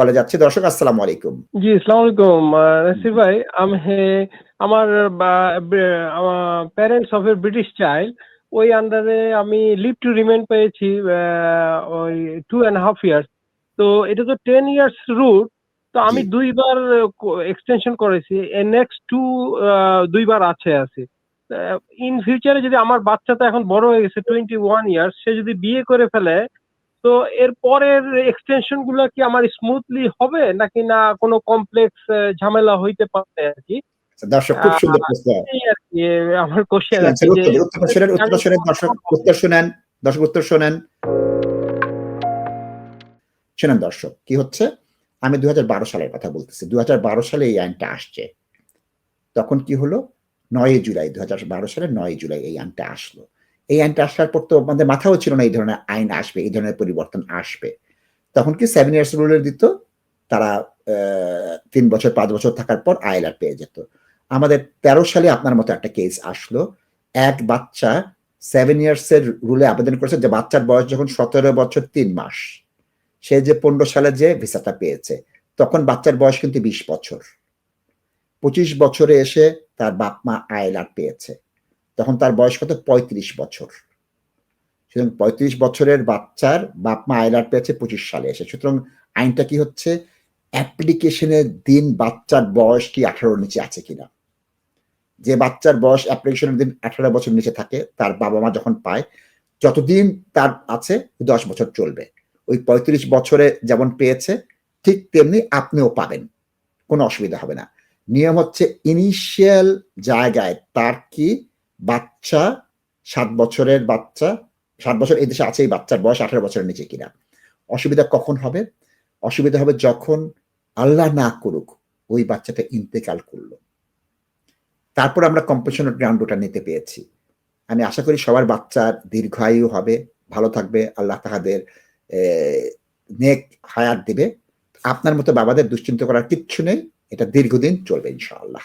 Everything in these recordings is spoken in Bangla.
কলে যাচ্ছি। দর্শক আসসালামু আলাইকুম। জি আসসালামু আলাইকুম। নাসির ভাই আমি আমার parents of a British child ওই আন্ডারে আমি লিভ টু রিমেন পেয়েছি ওই টু অ্যান্ড হাফ ইয়ার্স তো এটা তো টেন ইয়ার্স রুট তো আমি দুইবার এক্সটেনশন করেছি। নেক্সট টু দুইবার আছে আছে। ইন ফিউচারে যদি আমার বাচ্চা তো এখন বড় হয়ে গেছে টোয়েন্টি ওয়ান ইয়ার্স সে যদি বিয়ে করে ফেলে তো এর পরের এক্সটেনশনগুলো কি আমার স্মুথলি হবে? নাকি না কোনো কমপ্লেক্স ঝামেলা হইতে পারে আর কি? আচ্ছা, দর্শক খুব সুন্দর প্রশ্ন। কি আমার কোশ্চেন উত্তর দিন, উত্তর শোনেন দর্শক উত্তর শোনেন দর্শক উত্তর শোনেন। শোনেন দর্শক কি হচ্ছে? আমি দু হাজার বারো সালের কথা বলতেছি। দু হাজার বারো সালে এই আইনটা আসছে। তখন কি হলো? নয় জুলাই দুই সালে নয় জুলাই এই আইনটা আসলো। এই আইনটা আসার পর তো আমাদের মাথাও ছিল না এই ধরনের আইন আসবে, এই ধরনের পরিবর্তন আসবে। তখন কি সেভেন ইয়ার্স রুলের দিত, তারা তিন বছর, পাঁচ বছর থাকার পর আইলার পেয়ে যেত। আমাদের তেরো সালে আপনার মতো একটা কেস আসলো। এক বাচ্চা সেভেন ইয়ার্স এর রুলে আবেদন করেছে যে বাচ্চার বয়স যখন সতেরো বছর, তিন মাস। সে যে পনেরো সালে যে ভিসাটা পেয়েছে, তখন বাচ্চার বয়স কিন্তু বিশ বছর। পঁচিশ বছরে এসে তার বাপ মা আইলার পেয়েছে। তখন তার বয়স কত? পঁয়ত্রিশ বছর। সুতরাং পঁয়ত্রিশ বছরের বাচ্চার বাপ মা আইলার পেয়েছে পঁচিশ সালে এসে। সুতরাং আইনটা কি হচ্ছে? অ্যাপ্লিকেশনের দিন বাচ্চার বয়স কি আঠারোর নিচে আছে কিনা? যে বাচ্চার বয়স অ্যাপ্লিকেশনের দিন আঠারো বছর নিচে থাকে, তার বাবা মা যখন পায়, যতদিন তার আছে, দশ বছর চলবে। ওই পঁয়ত্রিশ বছরে যেমন পেয়েছে, ঠিক তেমনি আপনিও পাবেন। কোনো অসুবিধা হবে না। নিয়ম হচ্ছে ইনিশিয়াল জায়গায় তার কি বাচ্চা সাত বছরের বাচ্চা, সাত বছর এই দেশে আছে এই বাচ্চার বয়স আঠারো বছরের নিচে কিনা। অসুবিধা কখন হবে? অসুবিধা হবে যখন আল্লাহ না করুক ওই বাচ্চাটা ইন্তেকাল করল। তারপর আমরা কম্পিটিশনের গ্রাউন্ড ওটা নিতে পেয়েছি আমি আশা করি সবার বাচ্চার দীর্ঘায়ু হবে, ভালো থাকবে, আল্লাহ তাহাদের নেক হায়াত দিবে। আপনার মতো বাবাদের দুশ্চিন্তা করার কিচ্ছু নেই, এটা দীর্ঘদিন চলবে ইনশাআল্লাহ।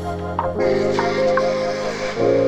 Thank you.